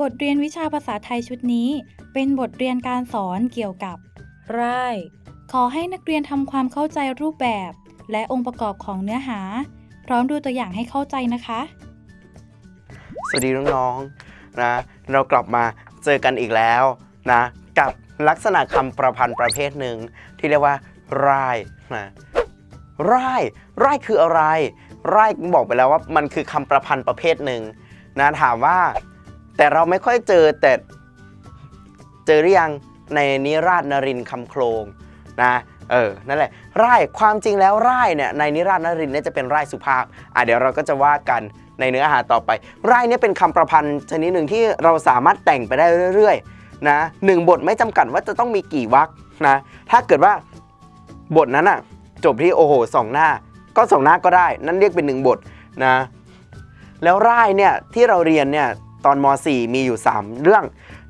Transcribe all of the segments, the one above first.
บทเรียนวิชาภาษาไทยชุดนี้ เป็นบทเรียนการสอนเกี่ยวกับร่ายขอให้นักเรียนทำความเข้าใจรูปแบบ และองค์ประกอบของเนื้อหา พร้อมดูตัวอย่างให้เข้าใจนะคะ สวัสดีน้องๆนะ เรากลับมาเจอกันอีกแล้วนะ กับลักษณะคำประพันธ์ประเภทหนึ่ง ที่เรียกว่าร่ายนะร่ายร่ายคืออะไรร่ายบอกไปแล้วว่ามันคือคำประพันธ์ประเภทหนึ่ง นะถามว่าแต่เราไม่ค่อยเจอแต่เจอหรือยังในนิราชนรินคำโครงนะเออนั่นแหละไร่ความจริงแล้วไร่เนี่ยในนิราชนรินเนี่ยจะเป็นไร่สุภาพอะเดี๋ยวเราก็จะว่ากันในเนื้อหาต่อไป ไร่เนี่ยเป็นคำประพันธ์ชนิดหนึ่งที่เราสามารถแต่งไปได้เรื่อยๆนะหนึ่งบทไม่จำกัดว่าจะต้องมีกี่วรรคนะถ้าเกิดว่าบทนั้นอะจบที่โอ้โหสองหน้า ก็สองหน้าก็ได้ นั่นเรียกเป็นหนึ่งบทนะ แล้วไร่เนี่ยที่เราเรียนเนี่ยตอนม .4 มีอยู่ 3 เรื่อง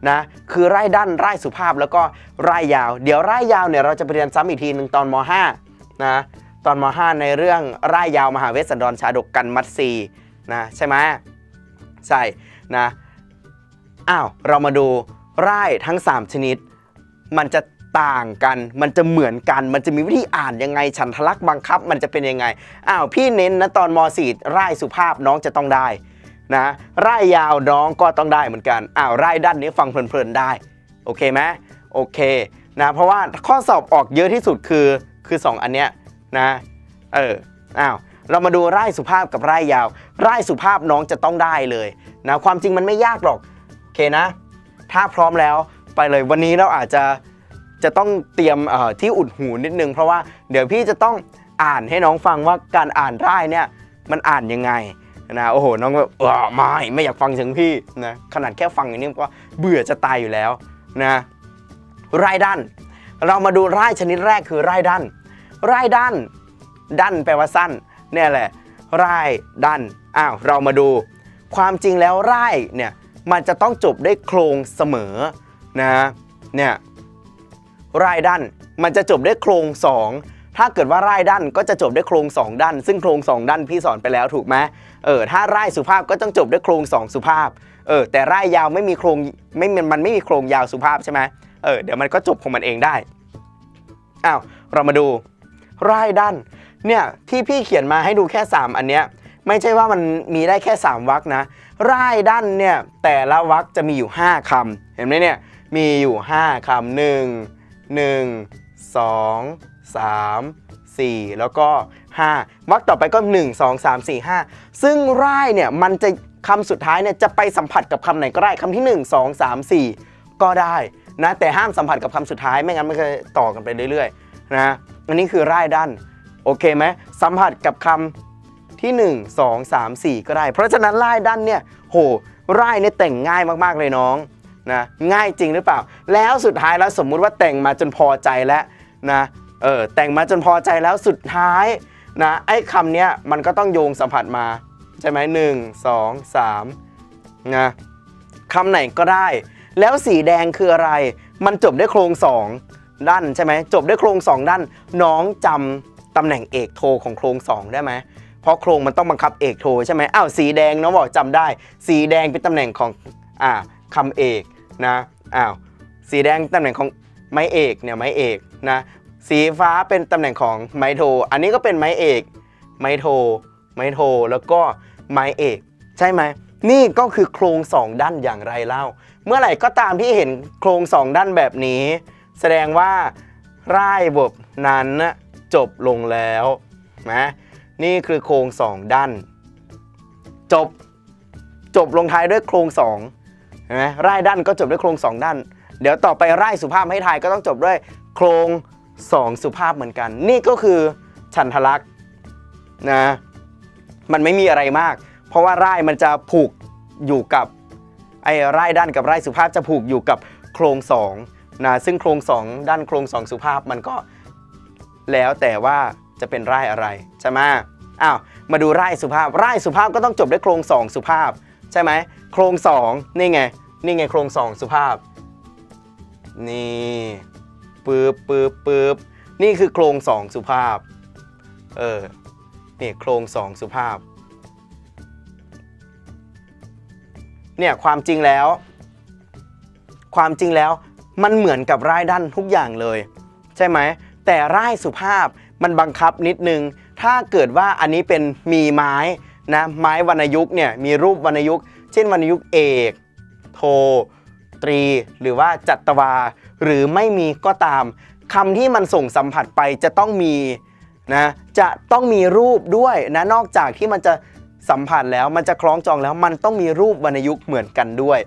นะคือไร่ด้านไร่สุภาพแล้วก็ไร่ยาว เดี๋ยวไร่ยาวเนี่ยเราจะไปเรียนซ้ำอีกทีหนึ่งตอนม .5 นะตอนม .5 ในเรื่องไร่ยาวมหาเวสสันดรชาดกกันมัดซีนะใช่ไหมใช่นะอ้าวเรามาดูไร่ทั้ง 3 ชนิด มันจะ ต่างกัน มันจะเหมือนกัน มันจะมีวิธีอ่านยังไง ฉันทลักษณ์บังคับ มันจะเป็นยังไง อ้าว พี่เน้นนะตอนม .4 ร่สุภาพน้องจะต้องได้นะไร่ายยาวน้องก็ต้องได้เหมือนกัน อ้าวไร่ด้านนี้ฟังเพลินๆได้ โอเคไหมโอเคนะ เพราะว่าข้อสอบออกเยอะที่สุดคือ คือ 2 อันเนี้ยนะ เออ อ้าว เรามาดูไร่สุภาพกับไร่ยาว ไร่สุภาพน้องจะต้องได้เลยนะ ความจริงมันไม่ยากหรอก โอเคนะ ถ้าพร้อมแล้วไปเลยวันนี้เราอาจจะ จะต้องเตรียมที่อุดหูนิดนึง เพราะว่าเดี๋ยวพี่จะต้องอ่านให้น้องฟังว่าการอ่านร่ายเนี่ยมันอ่านยังไงนะโอ้โหน้องแบบเออไม่ไม่อยากฟังเสียงพี่นะขนาดแค่ฟังอย่างนี้ก็เบื่อจะตายอยู่แล้วนะร่ายด้านเรามาดูร่ายชนิดแรกคือร่ายด้านร่ายด้านด้านแปลว่าสั้นเนี่ยแหละร่ายด้านอ้าวเรามาดูความจริงแล้วร่ายเนี่ยมันจะต้องจบด้วยโครงเสมอนะเนี่ย ร่ายด้านมันจะจบด้วยโครงสองถ้าเกิดว่าร่ายด้านก็จะจบด้วยโครงสองด้าน ซึ่งโครงสองด้านพี่สอนไปแล้วถูกไหมเออถ้าร่ายสุภาพก็ต้องจบด้วยโครงสองสุภาพเออแต่ร่ายยาวไม่มีโครงไม่มันไม่มีโครงยาวสุภาพใช่ไหมเออเดี๋ยวมันก็จบของมันเองได้อ้าวเรามาดูร่ายด้านเนี่ยที่พี่เขียนมาให้ดูแค่ 3 อันเนี้ยไม่ใช่ว่ามันมีได้แค่ 3วรรคนะร่ายด้านเนี่ยแต่ละวรรคจะมีอยู่ 5คำเห็นไหมเนี่ยมีอยู่ 5คำห นึ่งหนึ่งสองสามสี่แล้วก็ 5 วรรคต่อไปก็ 1 2 3 4 5 ซึ่งร่ายเนี่ยมันจะคำสุดท้ายเนี่ยจะไปสัมผัสกับคำไหนก็ได้คำที่ 1 2 3 4 ก็ได้นะแต่ห้ามสัมผัสกับคำสุดท้ายไม่งั้นมันจะต่อกันไปเรื่อยๆนะอันนี้คือร่ายด้านโอเคไหมสัมผัสกับคำที่ 1 2 3 4 ก็ได้ เพราะฉะนั้นร่ายด้านเนี่ยโหร่ายเนี่ยแต่งง่ายมากๆเลยน้อง นะง่ายจริงหรือเปล่า แล้วสุดท้ายแล้วสมมุติว่าแต่งมาจนพอใจแล้วนะเออแต่งมาจนพอใจแล้วสุดท้ายนะไอ้คำเนี้ยมันก็ต้องโยงสัมผัสมา ใช่ไหมหนึ่งสองสามนะคำไหนก็ได้ แล้วสีแดงคืออะไร มันจบด้วยโครงสองด้านใช่ไหมจบด้วยโครงสองด้าน น้องจำตำแหน่งเอกโทของโครงสองได้ไหมเพราะโครงมันต้องบังคับเอกโทใช่ไหมอ้าวสีแดงน้องบอกจำได้ สีแดงเป็นตำแหน่งของอ่าคำเอก นะอ้าวสีแดงตำแหน่งของไม้เอกเนี่ยไม้เอกนะสีฟ้าเป็นตำแหน่งของไม้โท อันนี้ก็เป็นไม้เอก ไม้โท ไม้โท แล้วก็ไม้เอก ใช่ไหม นี่ก็คือโครงสองด้านอย่างไรเล่า เมื่อไหร่ก็ตามที่เห็นโครงสองด้านแบบนี้ แสดงว่าร่ายบทนั้นจบลงแล้วนะนี่คือโครงสองด้าน จบ จบลงท้ายด้วยโครงสอง เห็นไหมร่ด้านก็จบด้วยโครงสองด้าน เดี๋ยวต่อไปไร่สุภาพให้ทายก็ต้องจบด้วยโครงสองสุภาพเหมือนกัน นี่ก็คือฉันทลักษณ์นะมันไม่มีอะไรมาก เพราะว่าไร่มันจะผูกอยู่กับไอ้ไร่ด้านกับไร่สุภาพจะผูกอยู่กับโครงสองนะซึ่งโครงสองด้านโครงสองสุภาพมันก็แล้วแต่ว่าจะเป็นไร่อะไรใช่ไหมอ้าวมาดูไร่สุภาพไร่สุภาพก็ต้องจบด้วยโครงสองสุภาพ ใช่ไหมโครงสองนี่ไง นี่ไงโครงสองสุภาพ นี่ปื๊บปื๊บปื๊บนี่คือโครงสองสุภาพ เออ นี่โครงสองสุภาพ เนี่ยความจริงแล้ว ความจริงแล้วมันเหมือนกับร่ายด้านทุกอย่างเลย ใช่ไหม แต่ร่ายสุภาพมันบังคับนิดนึง ถ้าเกิดว่าอันนี้เป็นมีไม้ นะไม้วรรณยุกต์เนี่ยมีรูปวรรณยุกต์เช่นวรรณยุกต์เอก โท ตรี หรือว่าจัตวา หรือไม่มีก็ตามคำที่มันส่งสัมผัสไปจะต้องมีนะจะต้องมีรูปด้วยนะนอกจากที่มันจะสัมผัสแล้วมันจะคล้องจองแล้วมันต้องมีรูปวรรณยุกต์เหมือนกันด้วย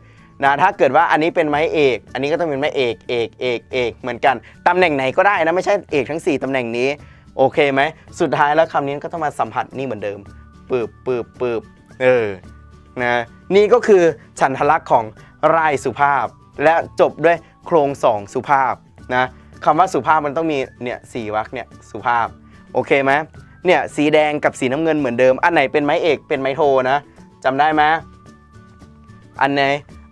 นะถ้าเกิดว่าอันนี้เป็นไม้เอก อันนี้ก็ต้องเป็นไม้เอกเอกเอกเอกเหมือนกันตำแหน่งไหนก็ได้นะไม่ใช่เอกทั้ง 4ตำแหน่งนี้โอเคไหมสุดท้ายแล้วคำนี้ก็ต้องมาสัมผัสนี่เหมือนเดิม ปืบปืบปืบเออนะนี่ก็คือฉันทลักษณ์ของรายสุภาพ และจบด้วยโครงสองสุภาพนะคำว่าสุภาพมันต้องมีเนี่ยสี่วรรคเนี่ยสุภาพโอเคไหมเนี่ยสีแดงกับสีน้ำเงินเหมือนเดิม อันไหนเป็นไม้เอกเป็นไม้โทนะจำได้ไหมอันไหน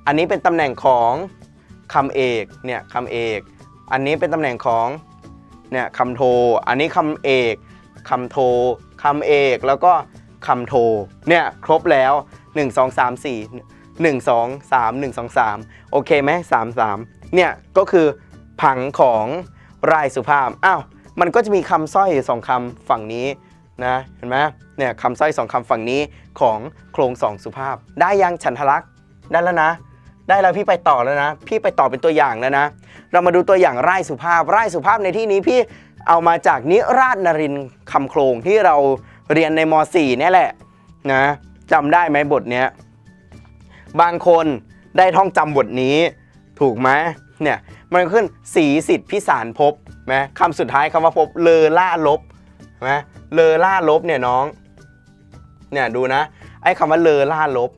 อันนี้เป็นตำแหน่งของคำเอกเนี่ยคำเอก อันนี้เป็นตำแหน่งของเนี่ยคำโท อันนี้คำเอกคำโทคำเอกแล้วก็ คำโทเนี่ยครบแล้ว 1 2 3 4 1 2 3 1 2 3 โอเคไหม3 3 เนี่ยก็คือผังของรายสุภาพ อ้าว มันก็จะมีคำสร้อยสองคำฝั่งนี้นะเห็นไหมเนี่ยคำสร้อยสองคำฝั่งนี้ของโครงสองสุภาพ ได้ยังฉันทลักษณ์ได้แล้วนะ ได้แล้วพี่ไปต่อแล้วนะ พี่ไปต่อเป็นตัวอย่างแล้วนะ เรามาดูตัวอย่างไร่สุภาพไร่สุภาพในที่นี้พี่เอามาจากนิราชนรินคำโครงที่เรา เรียนในม .4 เนี่ยแหละนะจำได้ไหมบทเนี้ยบางคนได้ท่องจำบทนี้ถูกไหมเนี่ยมันขึ้นสีสิทธิพิสารภพไหมคำสุดท้ายคำว่าภพเลอล่าลบไหมเลอล่าลบเนี่ยน้องเนี่ยดูนะไอ้คำว่าเลอล่าลบ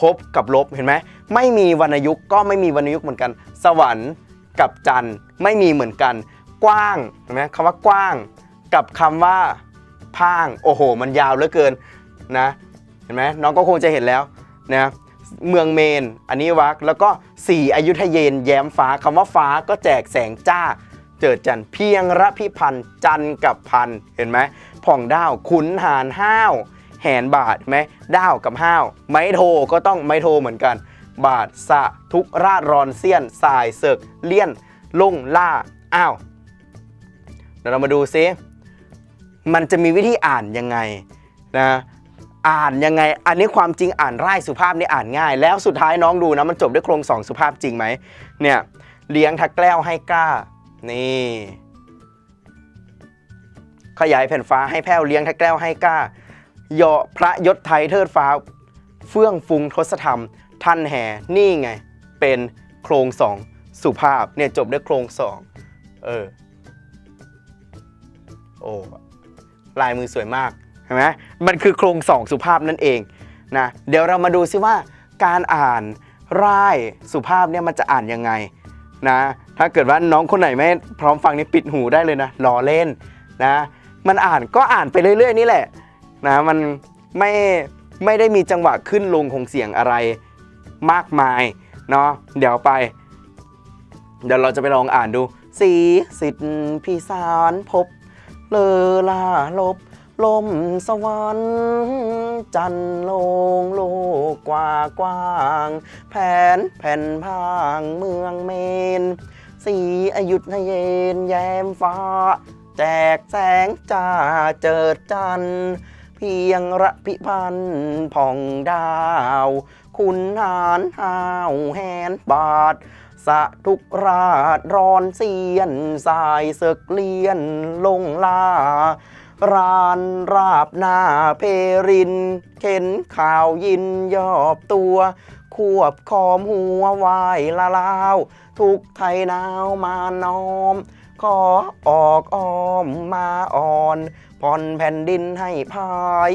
พบกับลบเห็นไหมไม่มีวรรณยุกต์ก็ไม่มีวรรณยุกต์เหมือนกัน สวรรค์กับจันทร์ไม่มีเหมือนกัน กว้างเห็นไหมคำว่ากว้าง กับคำว่า พางโอ้โห มันยาวเหลือเกินนะ เห็นไหมน้องก็คงจะเห็นแล้วนะเมืองเมน อันนี้วักแล้วก็สีอยุธเยนแย้มฟ้าคำว่าฟ้าก็แจกแสงจ้า เจิดจันเพียงระพิพันธ์จันกับพันเห็นไหมผ่องด้าวขุนหารห้าวแหนบาทไหมด้าวกับห้าว ไม้โทก็ต้องไม้โทเหมือนกัน บาทสะทุกราดรอนเสี้ยนสายเสกเลี่ยนลุ่งล่าอ้าวเดี๋ยวเรามาดูซิ มันจะมีวิธีอ่านยังไงนะอ่านยังไง อันนี้ความจริงอ่านไร่สุภาพนี่อ่านง่าย แล้วสุดท้ายน้องดูนะมันจบด้วยโครงสองสุภาพจริงไหมเนี่ยเลี้ยงทักแกล้วให้กล้า นี่ ขยายแผ่นฟ้าให้แพ้วเลี้ยงทักแกล้วให้กล้าหยาะพระยศไทยเทิดฟ้า เฟื่องฟุงทศธรรม ท่านแห่นี่ไง เป็นโครงสองสุภาพเนี่ยจบด้วยโครงสองเออ โอ้ ลายมือสวยมากเห็นไหมมันคือโครงสองสุภาพนั่นเองนะเดี๋ยวเรามาดูซิว่าการอ่านร่ายสุภาพเนี่ยมันจะอ่านยังไงนะถ้าเกิดว่าน้องคนไหนไม่พร้อมฟังนี่ปิดหูได้เลยนะรอเล่นนะมันอ่านก็อ่านไปเรื่อย ๆ นี่แหละนะมันไม่ไม่ได้มีจังหวะขึ้นลงของเสียงอะไรมากมายเนาะเดี๋ยวไป เดี๋ยวเราจะไปลองอ่านดู สีสิทธิ์พิสารพบ เลอลาลบ ลมสวรรค์จันโลงโลกกว่ากว้าง แผนแผ่นพางเมืองเมน สีอยุธเยนแย้มฟ้า แจกแสงจ้าเจิดจันเพียงระพิพันธ์ผ่องดาว คุณหารห้าวแหนบาท สะทุกราดรอนเสียน สายเสกเลียนลงลารานราบหน้าเพริน เข็นข่าวยินยอบตัว ควบคอมหัววายละลาว ทุกไทยนาวมาน้อม ขอออกอ้อมมาอ่อน ผ่อนแผ่นดินให้พาย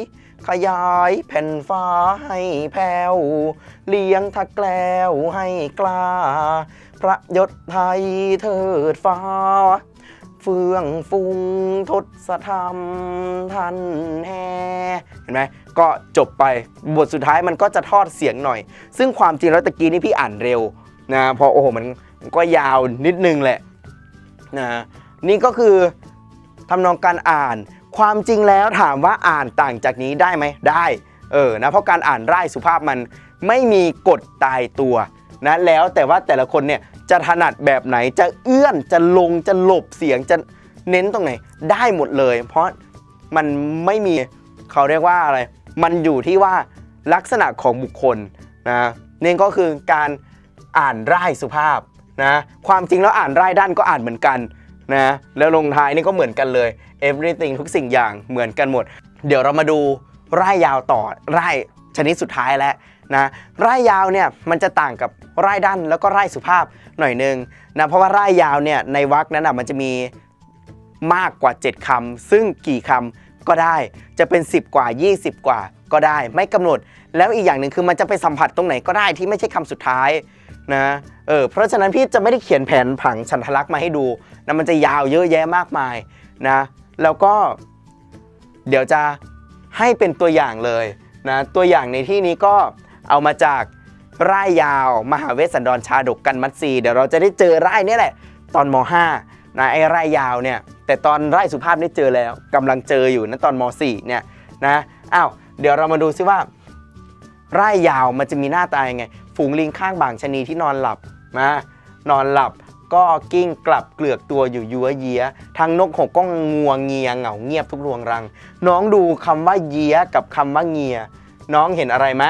ขยายแผ่นฟ้าให้แผ่วเลี้ยงทักแกล้วให้กล้า พระยศไทยเทิดฟ้า เฟื่องฟุงทศธรรมท่านแห่เห็นไหมก็จบไปบทสุดท้ายมันก็จะทอดเสียงหน่อย ซึ่งความจริงแล้วตะกี้นี่พี่อ่านเร็วนะเพอโอ้โหมันมันก็ยาวนิดนึงแหละนะนี่ก็คือทำนองการอ่าน ความจริงแล้วถามว่าอ่านต่างจากนี้ได้ไหมได้เออนะเพราะการอ่านร่ายสุภาพมันไม่มีกฎตายตัวนะแล้วแต่ว่าแต่ละคนเนี่ยจะถนัดแบบไหนจะเอื้อนจะลงจะหลบเสียงจะเน้นตรงไหนได้หมดเลย เพราะมันไม่มีเขาเรียกว่าอะไร มันอยู่ที่ว่าลักษณะของบุคคลนะนี่ก็คือการอ่านร่ายสุภาพนะความจริงแล้วอ่านร่ายด้านก็อ่านเหมือนกัน นะแล้วลงท้ายนี่ก็เหมือนกันเลย everything ทุกสิ่งอย่างเหมือนกันหมด เดี๋ยวเรามาดูร่ายยาวต่อร่ายชนิดสุดท้ายแล้วนะร่ายยาวเนี่ยมันจะต่างกับร่ายด้านแล้วก็ร่ายสุภาพหน่อยนึงนะเพราะว่าร่ายยาวเนี่ยในวรรคนั้นนะมันจะมีมากกว่า 7คำซึ่งกี่คำก็ได้จะเป็น 10 กว่า 20 กว่าก็ได้ ไม่กำหนด แล้วอีกอย่างหนึ่งคือมันจะไปสัมผัสตรงไหนก็ได้ที่ไม่ใช่คำสุดท้าย นะเออเพราะฉะนั้นพี่จะไม่ได้เขียนแผนผังฉันทลักษณ์มาให้ดูนะมันจะยาวเยอะแยะมากมายนะแล้วก็ เดี๋ยวจะให้เป็นตัวอย่างเลยนะตัวอย่างในที่นี้ก็เอามาจากร่ายยาว มหาเวสสันดรชาดกกันมัตสีเดี๋ยวเราจะได้เจอร่ายนี่แหละ ตอนม .5 นะไอ้ร่ายยาวเนี่ย แต่ตอนร่ายสุภาพนี่เจอแล้วกำลังเจออยู่นะตอนม .4 เนี่ยนะอ้าวเดี๋ยวเรามาดูซิว่าร่ายยาวมันจะมีหน้าตายังไง ฝูงลิงข้างบางชนีที่นอนหลับนะนอนหลับก็กิ้งกลับเกลือกตัวอยู่ยัวเยียทางนกหกก็งัวเงียเหงาเงียบทุกรวงรัง น้องดูคำว่าเยียกับคำว่าเงีย น้องเห็นอะไรไหม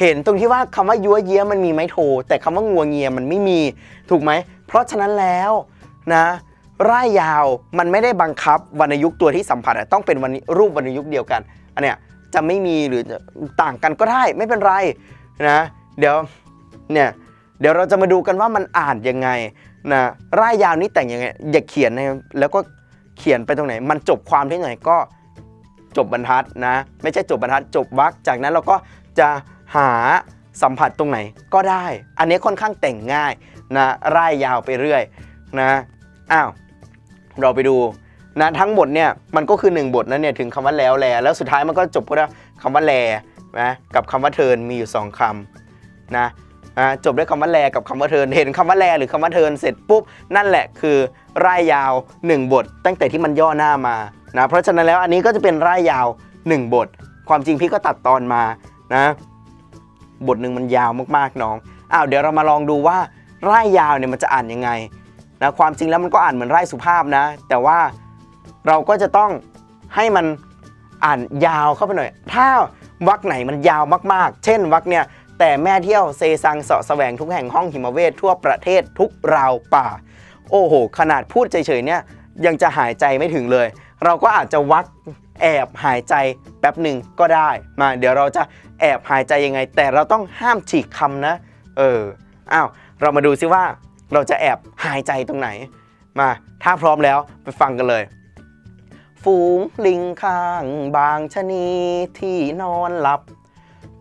เห็นตรงที่ว่าคำว่ายัวเยียมันมีไม้โท แต่คำว่างัวเงียมันไม่มีถูกไหม เพราะฉะนั้นแล้วนะร่ายยาวมันไม่ได้บังคับวรรณยุกต์ตัวที่สัมผัสต้องเป็นวรรณรูปวรรณยุกต์เดียวกันอันเนี้ยจะไม่มีหรือจะต่างกันก็ได้ไม่เป็นไร นะเดี๋ยวเนี่ยเดี๋ยวเราจะมาดูกันว่ามันอ่านยังไงนะร่ายยาวนี้แต่งยังไงอย่าเขียนนะแล้วก็เขียนไปตรงไหน มันจบความที่ไหนก็จบบรรทัดนะ ไม่ใช่จบบรรทัดจบวรรคจากนั้นเราก็จะหาสัมผัสตรงไหนก็ได้ อันนี้ค่อนข้างแต่งง่ายนะร่ายยาวไปเรื่อยนะอ้าวเราไปดูนะทั้งหมดเนี่ยมันก็คือ 1 บทนั้นเนี่ยถึงคำว่าแล้วแลแล้วสุดท้ายมันก็จบก็ได้คำว่าแล นะกับคำว่าเทินมีอยู่ 2คำนะอ่าจบด้วยคำว่าแลกับคำว่าเทินเห็นคำว่าแลหรือคำว่าเทินเสร็จปุ๊บนั่นแหละคือร่ายยาว 1 บท ตั้งแต่ที่มันย่อหน้ามานะเพราะฉะนั้นแล้วอันนี้ก็จะเป็นร่ายยาว 1 บท ความจริงพี่ก็ตัดตอนมานะบทหนึ่งมันยาวมากๆน้องอ้าวเดี๋ยวเรามาลองดูว่าร่ายยาวเนี่ยมันจะอ่านยังไงนะความจริงแล้วมันก็อ่านเหมือนร่ายสุภาพนะ แต่ว่าเราก็จะต้องให้มันอ่านยาวเข้าไปหน่อย ถ้า วรรคไหนมันยาวมากๆ เช่นวรรคเนี่ยแต่แม่เที่ยวเซซังเสาะแสวงทุกแห่งห้องหิมเวททั่วประเทศทุกราวป่า โอ้โห ขนาดพูดเฉยๆเนี่ยยังจะหายใจไม่ถึงเลย เราก็อาจจะวักแอบหายใจแป๊บหนึ่งก็ได้มาเดี๋ยวเราจะแอบหายใจยังไง แต่เราต้องห้ามฉีกคำนะ เอออ้าวเรามาดูซิว่าเราจะแอบหายใจตรงไหนมา ถ้าพร้อมแล้วไปฟังกันเลย ฝูงลิงข้างบางชะนีที่นอนหลับ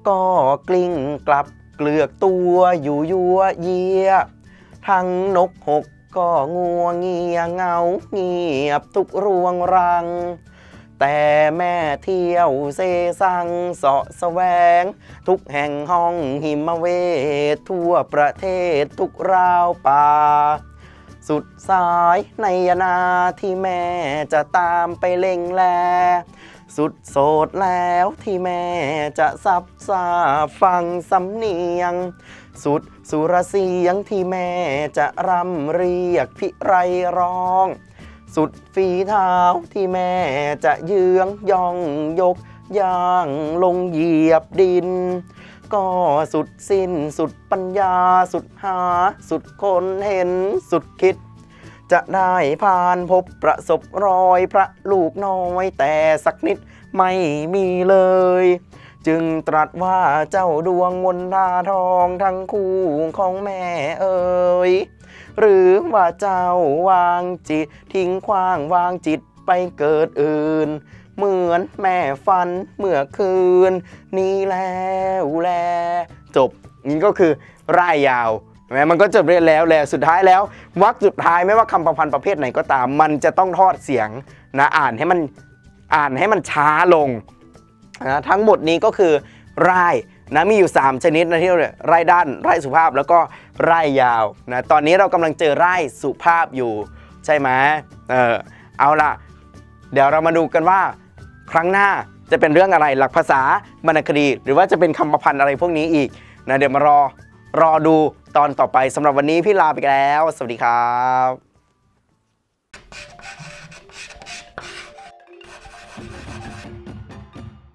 ก็กลิ้งกลับเกลือกตัวอยู่ยัวเยีย ทั้งนกหกก็งัวเงียเงาเงียบทุกรวงรัง แต่แม่เที่ยวเซซังเสาะแสวง ทุกแห่งห้องหิมเวททั่วประเทศทุกราวป่า สุดสายในยนาที่แม่จะตามไปเล่งแล สุดโสดแล้วที่แม่จะซับซาฟังสำเนียง สุดสุรเสียงที่แม่จะรำเรียกพิไรร้อง สุดฝีเท้าที่แม่จะเยื้องย่องยกย่างลงเหยียบดิน ก็สุดสิ้น สุดปัญญา สุดหา สุดคนเห็น สุดคิด จะได้ผ่านพบประสบรอยพระลูกน้อยแต่สักนิดไม่มีเลย จึงตรัสว่าเจ้าดวงมนทาทองทั้งคู่ของแม่เอ๋ยหรือว่าเจ้าวางจิตทิ้งขว้างวางจิตไปเกิดอื่น เหมือนแม่ฟันเมื่อคืน นี้แล้วแล จบนี่ก็คือร่ายยาวเห็นไหมมันก็จบเรียนแล้วแลสุดท้ายแล้ววรรคสุดท้ายไม่ว่าคำประพันธ์ประเภทไหนก็ตาม มันจะต้องทอดเสียงนะอ่านให้มันอ่านให้มันช้าลงนะทั้งหมดนี้ก็คือร่ายนะมีอยู่ 3 ชนิดนะที่เราเนี่ยร่ด้านไร่สุภาพแล้วก็ไร่ยาวนะตอนนี้เรากำลังเจอไร่สุภาพอยู่ใช่ไหมเออเอาล่ะ เดี๋ยวเรามาดูกันว่า ครั้งหน้าจะเป็นเรื่องอะไรหลักภาษาบรรณคดี หรือว่าจะเป็นคำประพันธ์อะไรพวกนี้อีกนะเดี๋ยวมารอรอดูตอนต่อไปสำหรับวันนี้พี่ลาไปแล้ว สวัสดีครับ